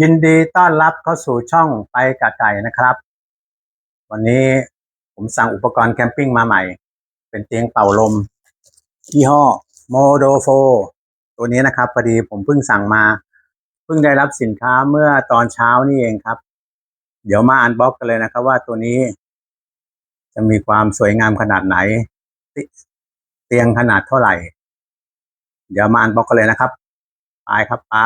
ยินดีต้อนรับเข้าสู่ช่องไปกะไก่นะครับ วันนี้ผมสั่งอุปกรณ์แคมปิ้งมาใหม่ เป็นเตียงเป่าลมยี่ห้อโมโดโฟตัวนี้นะครับพอดีผมเพิ่งสั่งมา เพิ่งได้รับสินค้าเมื่อตอนเช้านี่เองครับ เดี๋ยวมาอันบ็อกกันเลยนะครับ ว่าตัวนี้ จะมีความสวยงามขนาดไหน เตียงขนาดเท่าไหร่ เดี๋ยวมาอันบ็อกกันเลยนะครับไปครับไป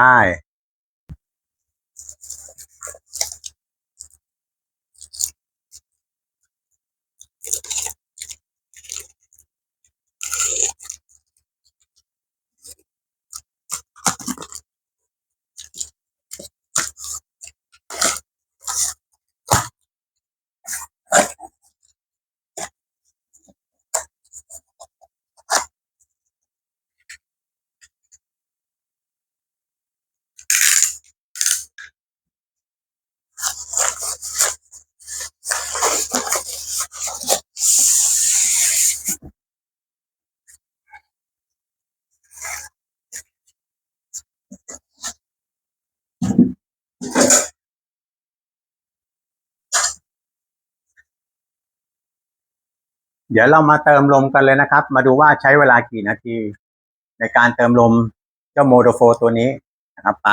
เดี๋ยวเรามาเติมลมกันเลยนะครับ มาดูว่าใช้เวลากี่นาที ในการเติมลมเจ้าโมโดโฟตัวนี้นะครับไป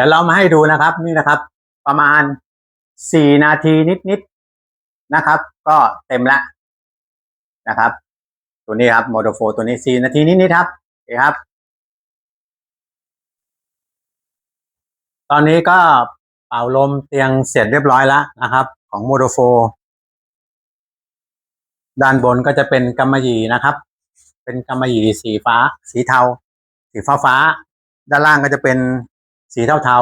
ดี๋ยวเรามาให้ดูนะครับนี่นะครับ ประมาณสี่นาทีนิดๆนะครับ ก็เต็มแล้วนะครับ ตัวนี้ครับโมโดโฟตัวนี้สี่นาทีนิดๆครับโอเคครับ ตอนนี้ก็เป่าลมเตียงเสร็จเรียบร้อยแล้วนะครับ ของโมโดโฟด้านบนก็จะเป็นกำมะหยี่นะครับ เป็นกำมะหยี่สีฟ้า สีเทา สีฟ้าฟ้า ด้านล่างก็จะเป็น สีเทา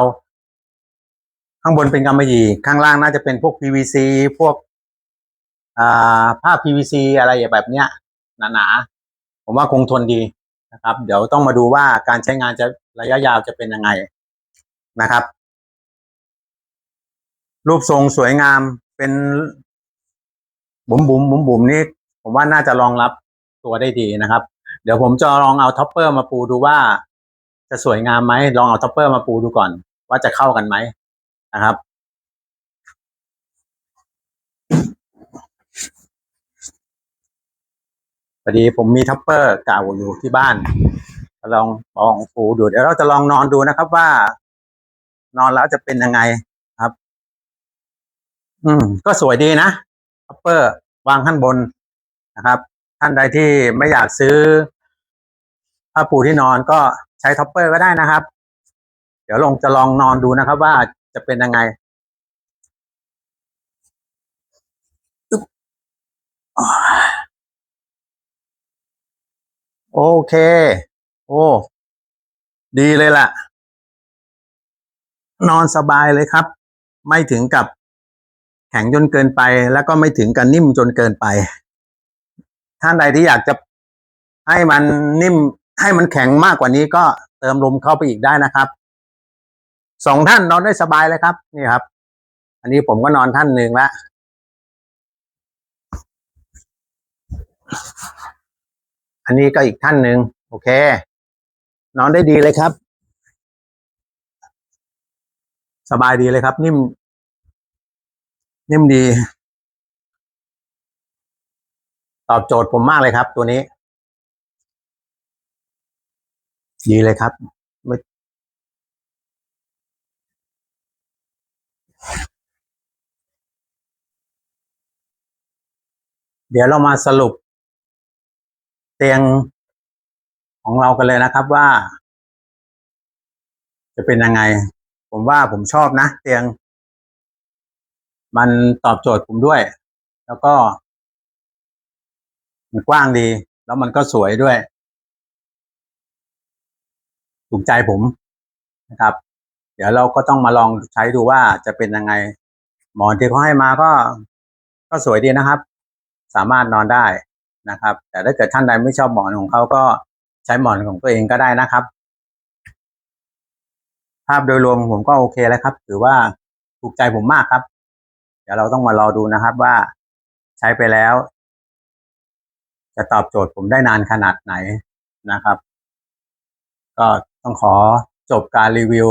ๆ ข้างบนเป็นกำมะหยี่ข้างล่างน่าจะเป็นพวก PVC พวกอ่าผ้า PVC อะไรแบบเนี้ยหนาๆ ผมว่าคงทนดีนะครับ เดี๋ยวต้องมาดูว่าการใช้งานจะระยะยาวจะเป็นยังไงนะครับ รูปทรงสวยงามเป็นบุ๋มบุ๋มบุ๋มบุ๋มนี่ผมว่าน่าจะรองรับตัวได้ดีนะครับ เดี๋ยวผมจะลองเอาท็อปเปอร์มาปูดูว่า จะสวยงามไหมลองเอาท็อปเปอร์มาปูดูก่อน ว่าจะเข้ากันไหมนะครับ พอดีผมมีท็อปเปอร์เก่าอยู่ที่บ้านลองลองปูดูเดี๋ยวเราจะลองนอนดูนะครับว่า นอนแล้วจะเป็นยังไงครับ อืม ก็สวยดีนะท็อปเปอร์วางข้างบนนะครับ ท่านใดที่ไม่อยากซื้อผ้าปูที่นอนก็ ใช้ท็อปเปอร์ก็ได้นะครับ เดี๋ยวลงจะลองนอนดูนะครับว่าจะเป็นยังไงโอเค โอ้ ดีเลยล่ะ นอนสบายเลยครับ ไม่ถึงกับแข็งจนเกินไป แล้วก็ไม่ถึงกับนิ่มจนเกินไป ท่านใดที่อยากจะให้มันนิ่ม ให้มันแข็งมากกว่านี้ก็เติมลมเข้าไปอีกได้นะครับสองท่านนอนได้สบายเลยครับ นี่ครับ อันนี้ผมก็นอนท่านหนึ่งละอันนี้ก็อีกท่านหนึ่งโอเค นอนได้ดีเลยครับ สบายดีเลยครับ นิ่ม นิ่มดี ตอบโจทย์ผมมากเลยครับ ตัวนี้ ดีเลยครับไม่เดี๋ยวเรามาสรุป เตียงของเรากันเลยนะครับว่า จะเป็นยังไง ผมว่าผมชอบนะ เตียง มันตอบโจทย์ผมด้วย แล้วก็ มันกว้างดี แล้วมันก็สวยด้วย ถูกใจผมนะครับ เดี๋ยวเราก็ต้องมาลองใช้ดูว่าจะเป็นยังไง หมอนที่เขาให้มาก็ ก็สวยดีนะครับ สามารถนอนได้นะครับ แต่ถ้าเกิดท่านใดไม่ชอบหมอนของเขาก็ใช้หมอนของตัวเองก็ได้นะครับ ภาพโดยรวมผมก็โอเคแล้วครับ ถือว่าถูกใจผมมากครับ เดี๋ยวเราต้องมารอดูนะครับว่าใช้ไปแล้ว จะตอบโจทย์ผมได้นานขนาดไหนนะครับ ก็ ต้องขอจบการรีวิว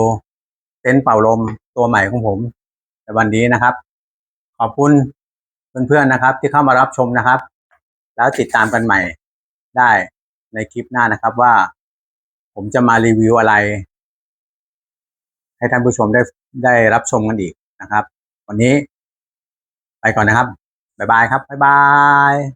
เต็นท์เป่าลมตัวใหม่ของผมในวันนี้นะครับ ขอบคุณเพื่อนๆนะครับ ที่เข้ามารับชมนะครับ แล้วติดตามกันใหม่ได้ในคลิปหน้านะครับว่าผมจะมารีวิวอะไร ให้ท่านผู้ชมได้ได้รับชมกันอีกนะครับ วันนี้ไปก่อนนะครับ บ๊ายบายครับ บ๊ายบาย